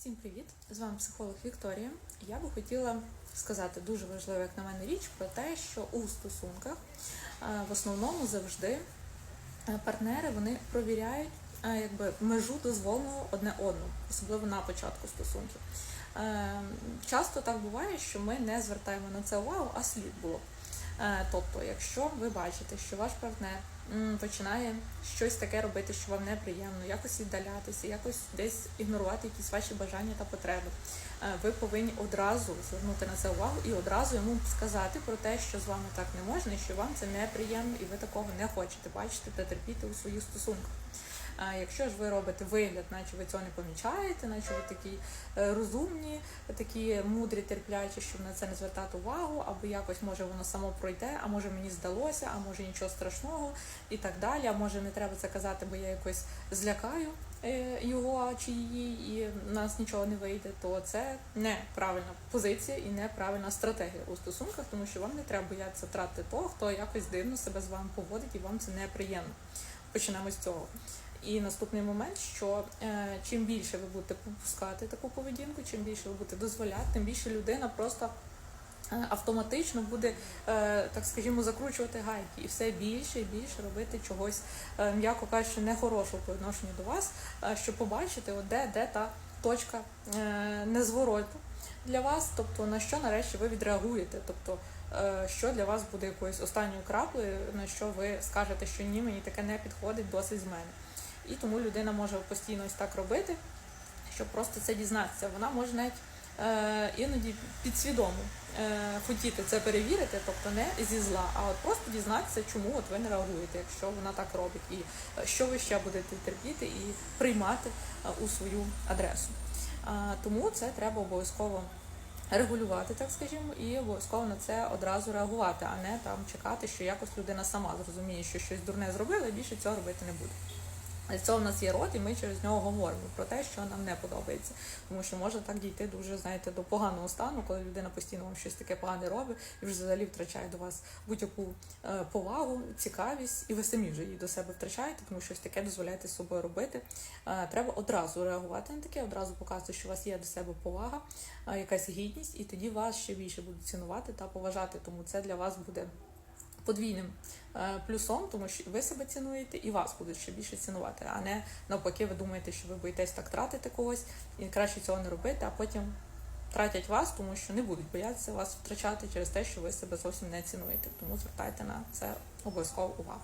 Всім привіт! З вами психолог Вікторія. Я би хотіла сказати дуже важливу, як на мене, річ про те, що у стосунках е, в основному завжди е, партнери вони провіряють е, якби межу дозволеного одне одному, особливо на початку стосунків. Часто так буває, що ми не звертаємо на це увагу, а слід було. Тобто, якщо ви бачите, що ваш партнер починає щось таке робити, що вам неприємно, якось віддалятися, якось десь ігнорувати якісь ваші бажання та потреби, е, ви повинні одразу звернути на це увагу і одразу йому сказати про те, що з вами так не можна, і що вам це неприємно, і ви такого не хочете бачити та терпіти у своїх стосунках. А якщо ж ви робите вигляд, наче ви цього не помічаєте, наче ви такі е, розумні, такі мудрі, терплячі, щоб на це не звертати увагу, або якось може воно само пройде, а може мені здалося, а може нічого страшного і так далі. А може не треба це казати, бо я якось злякаю е, його чи її, і в нас нічого не вийде, то це неправильна позиція і неправильна стратегія у стосунках, тому що вам не треба боятися втратити того, хто якось дивно себе з вами поводить, і вам це неприємно. Почнемо з цього. І наступний момент, що е, чим більше ви будете попускати таку поведінку, чим більше ви будете дозволяти, тим більше людина просто е, автоматично буде, е, так скажімо, закручувати гайки і все більше і більше робити чогось, е, м'яко кажучи, нехорошого по відношенню до вас, е, щоб побачити, от де, де та точка е, незвороту для вас, тобто на що нарешті ви відреагуєте, тобто е, що для вас буде якоюсь останньою краплею, на що ви скажете, що ні, мені таке не підходить, досить з мене. І тому людина може постійно ось так робити, щоб просто це дізнатися. Вона може навіть е, іноді підсвідомо е, хотіти це перевірити, тобто не зі зла, а от просто дізнатися, чому от ви не реагуєте, якщо вона так робить, і е, що ви ще будете терпіти і приймати е, у свою адресу. Тому це треба обов'язково регулювати, так скажімо, і обов'язково на це одразу реагувати, а не там чекати, що якось людина сама зрозуміє, що щось дурне зробила, і більше цього робити не буде. Цього в нас є рот, і ми через нього говоримо про те, що нам не подобається. Тому що може так дійти дуже, знаєте, до поганого стану, коли людина постійно вам щось таке погане робить і вже взагалі втрачає до вас будь-яку е, повагу, цікавість, і ви самі вже її до себе втрачаєте, тому щось таке дозволяєте з собою робити. Е, треба одразу реагувати на таке, одразу показувати, що у вас є до себе повага, е, якась гідність, і тоді вас ще більше будуть цінувати та поважати. Тому це для вас буде подвійним е, плюсом, тому що ви себе цінуєте і вас будуть ще більше цінувати, а не навпаки, ви думаєте, що ви боїтесь так тратити когось, і краще цього не робити, а потім тратять вас, тому що не будуть боятися вас втрачати через те, що ви себе зовсім не цінуєте. Тому звертайте на це обов'язково увагу.